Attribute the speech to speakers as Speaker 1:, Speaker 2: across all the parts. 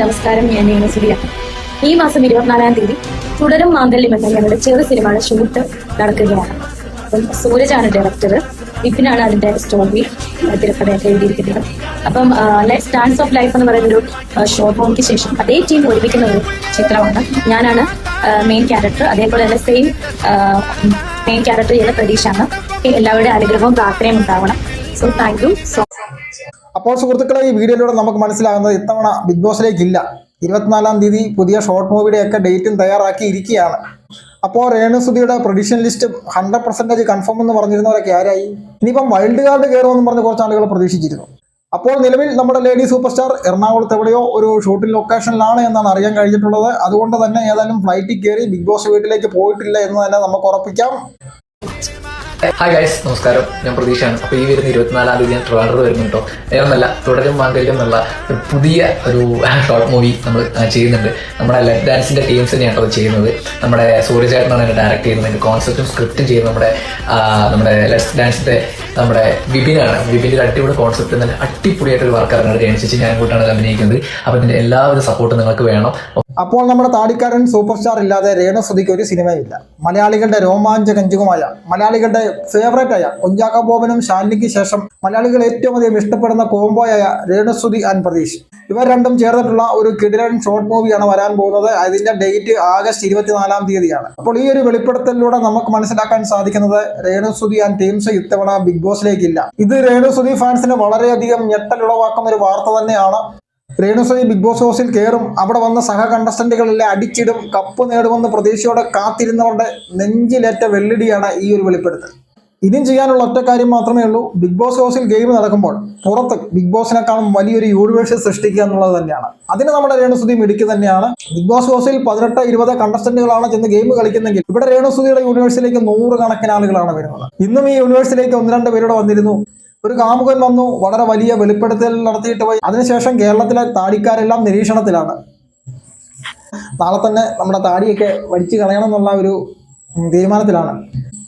Speaker 1: നമസ്കാരം. ഞാൻ സുരിയ ഈ മാസം ഇരുപത്തിനാലാം തീയതി തുടരും മാന്തല്യം എന്ന ഞങ്ങളുടെ ചെറു സിനിമയുടെ ഷൂട്ട് നടക്കുകയാണ്. അപ്പം സൂരജാണ് ഡയറക്ടർ വിപിനാണ് അതിന്റെ സ്റ്റോറി തിരക്കഥയൊക്കെ എഴുതിയിരിക്കുന്നത്. അപ്പം ലെറ്റ്സ് ഡാൻസ് ഓഫ് ലൈഫ് എന്ന് പറയുന്ന ഒരു ഷോർട്ട് ഫോമിക്ക് ശേഷം അതേ ടീം ഒരുമിക്കുന്ന ഒരു ചിത്രമാണ്. ഞാനാണ് മെയിൻ ക്യാരക്ടർ അതേപോലെ തന്നെ സെയിം മെയിൻ ക്യാരക്ടർ ചെയ്യുന്ന പ്രതീക്ഷയാണ്. എല്ലാവരുടെയും അനുഗ്രഹവും പ്രാർത്ഥനയും ഉണ്ടാവണം. സോ താങ്ക് യു സോ
Speaker 2: അപ്പോൾ സുഹൃത്തുക്കളെ ഈ വീഡിയോയിലൂടെ നമുക്ക് മനസ്സിലാകുന്നത് ഇത്തവണ ബിഗ് ബോസിലേക്ക് ഇല്ല ഇരുപത്തിനാലാം തീയതി പുതിയ ഷോർട്ട് മൂവിയുടെ ഒക്കെ ഡേറ്റും തയ്യാറാക്കിയിരിക്കുകയാണ്. അപ്പോൾ രേണു സുധിയുടെ prediction list hundred percentage confirm എന്ന് പറഞ്ഞിരുന്നവരൊക്കെ ആരായി? ഇനിയിപ്പം വൈൽഡ് കാർഡ് കയറുമെന്ന് പറഞ്ഞ് കുറച്ച് ആളുകൾ പ്രതീക്ഷിച്ചിരുന്നു. അപ്പോൾ നിലവിൽ നമ്മുടെ ലേഡി സൂപ്പർ സ്റ്റാർ എറണാകുളത്ത് എവിടെയോ ഒരു ഷൂട്ടിംഗ് ലൊക്കേഷനിലാണ് എന്നാണ് അറിയാൻ കഴിഞ്ഞിട്ടുള്ളത്. അതുകൊണ്ട് തന്നെ ഏതായാലും ഫ്ലൈറ്റിൽ കയറി ബിഗ് ബോസ് വീട്ടിലേക്ക് പോയിട്ടില്ല എന്ന് തന്നെ നമുക്ക് ഉറപ്പിക്കാം.
Speaker 3: ഹായ് ഗൈസ് നമസ്കാരം. ഞാൻ പ്രതീക്ഷയാണ്. അപ്പോൾ ഈ വരുന്ന ഇരുപത്തിനാലാം തീയതി ഞാൻ ട്രാലർ വരുന്നു കേട്ടോ. വേറൊന്നല്ല തുടരും മാംഗല്യം എന്നുള്ള ഒരു പുതിയ ഒരു ഷോർട്ട് മൂവി നമ്മൾ ചെയ്യുന്നുണ്ട്. നമ്മുടെ ലെറ്റ് ഡാൻസിന്റെ ടീംസ് തന്നെയാണ് അത് ചെയ്യുന്നത്. നമ്മുടെ സൂര്യചേട്ടനാണ് എന്നെ ഡയറക്റ്റ് ചെയ്യുന്നത്. കോൺസെപ്റ്റും സ്ക്രിപ്റ്റും ചെയ്യുന്നത് നമ്മുടെ നമ്മുടെ ലെറ്റ്സ് ഡാൻസിന്റെ നമ്മുടെ വിപിനാണ്. വിപിന്റെ ഒരു അടിപൊളി കോൺസെപ്റ്റ് നല്ല അടിപൊളിയായിട്ട് ഒരു ഇറങ്ങുന്നത് അനുസരിച്ച് ഞാൻ കൂട്ടാണ് അഭിനയിക്കുന്നത്. അപ്പോൾ ഇതിന്റെ എല്ലാവരും സപ്പോർട്ട് നിങ്ങൾക്ക് വേണം.
Speaker 2: അപ്പോൾ നമ്മുടെ താടിക്കാരൻ സൂപ്പർ സ്റ്റാർ ഇല്ലാതെ രേണുസുതിക്ക് ഒരു സിനിമയില്ല. മലയാളികളുടെ രോമാഞ്ച കഞ്ചുകുമായ മലയാളികളുടെ ഫേവറേറ്റ് ആയ കുഞ്ചാക്ക ബോബനും ശാലിനിക്ക് ശേഷം മലയാളികൾ ഏറ്റവും അധികം ഇഷ്ടപ്പെടുന്ന കോംബോയായ രേണുസുതി ആൻഡ് പ്രതീഷ്. ഇവർ രണ്ടും ചേർന്നിട്ടുള്ള ഒരു കിടിലൻ ഷോർട്ട് മൂവിയാണ് വരാൻ പോകുന്നത്. അതിന്റെ ഡേറ്റ് ആഗസ്റ്റ് ഇരുപത്തിനാലാം തീയതിയാണ്. അപ്പോൾ ഈ ഒരു വെളിപ്പെടുത്തലിലൂടെ നമുക്ക് മനസ്സിലാക്കാൻ സാധിക്കുന്നത് രേണുസുതി ആൻഡ് ടീംസ് ഇത്തവണ ബിഗ് ബോസിലേക്കില്ല. ഇത് രേണുസുതി ഫാൻസിന് വളരെയധികം ഞെട്ടലുളവാക്കുന്ന ഒരു വാർത്ത തന്നെയാണ്. രേണുസുതി ബിഗ് ബോസ് ഹൗസിൽ കയറും അവിടെ വന്ന സഹ കണ്ടസ്റ്റന്റുകളെല്ലാം അടിച്ചിടും കപ്പ് നേടുമെന്ന് പ്രതീക്ഷയോടെ കാത്തിരുന്നവരുടെ നെഞ്ചിലേറ്റ വെല്ലടിയാണ് ഈ ഒരു വെളിപ്പെടുത്തൽ. ഇനിയും ചെയ്യാനുള്ള ഒറ്റ കാര്യം മാത്രമേ ഉള്ളൂ. ബിഗ് ബോസ് ഹൗസിൽ ഗെയിം നടക്കുമ്പോൾ പുറത്ത് ബിഗ് ബോസിനെക്കാളും വലിയൊരു യൂണിവേഴ്സ് സൃഷ്ടിക്കുക എന്നുള്ളത് തന്നെയാണ്. അതിന് നമ്മുടെ രേണുസുതി മിടുക്കി തന്നെയാണ്. ബിഗ് ബോസ് ഹൗസിൽ പതിനെട്ട് ഇരുപത് കണ്ടസ്റ്റന്റുകളാണ് ചെന്ന് ഗെയിം കളിക്കുന്നെങ്കിൽ ഇവിടെ രേണുസുതിയുടെ യൂണിവേഴ്സിലേക്ക് നൂറുകണക്കിന് ആളുകളാണ് വരുന്നത്. ഇന്നും ഈ യൂണിവേഴ്സിലേക്ക് ഒന്ന് രണ്ട് പേരോട് വന്നിരുന്നു. ഒരു കാമുകൻ വന്നു വളരെ വലിയ വെളിപ്പെടുത്തൽ നടത്തിയിട്ട് പോയി. അതിനുശേഷം കേരളത്തിലെ താടിക്കാരെല്ലാം നിരീക്ഷണത്തിലാണ്. നാളെ തന്നെ നമ്മുടെ താടിയൊക്കെ വലിച്ചു കളയണം എന്നുള്ള ഒരു തീരുമാനത്തിലാണ്.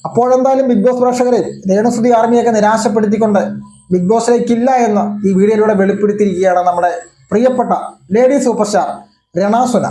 Speaker 2: അപ്പോഴെന്തായാലും ബിഗ് ബോസ് പ്രേക്ഷകരെ രേണുസുതി ആർമിയൊക്കെ നിരാശപ്പെടുത്തിക്കൊണ്ട് ബിഗ് ബോസിലേക്കില്ല എന്ന് ഈ വീഡിയോയിലൂടെ വെളിപ്പെടുത്തിയിരിക്കുകയാണ് നമ്മുടെ പ്രിയപ്പെട്ട ലേഡി സൂപ്പർ സ്റ്റാർ രണാസുന.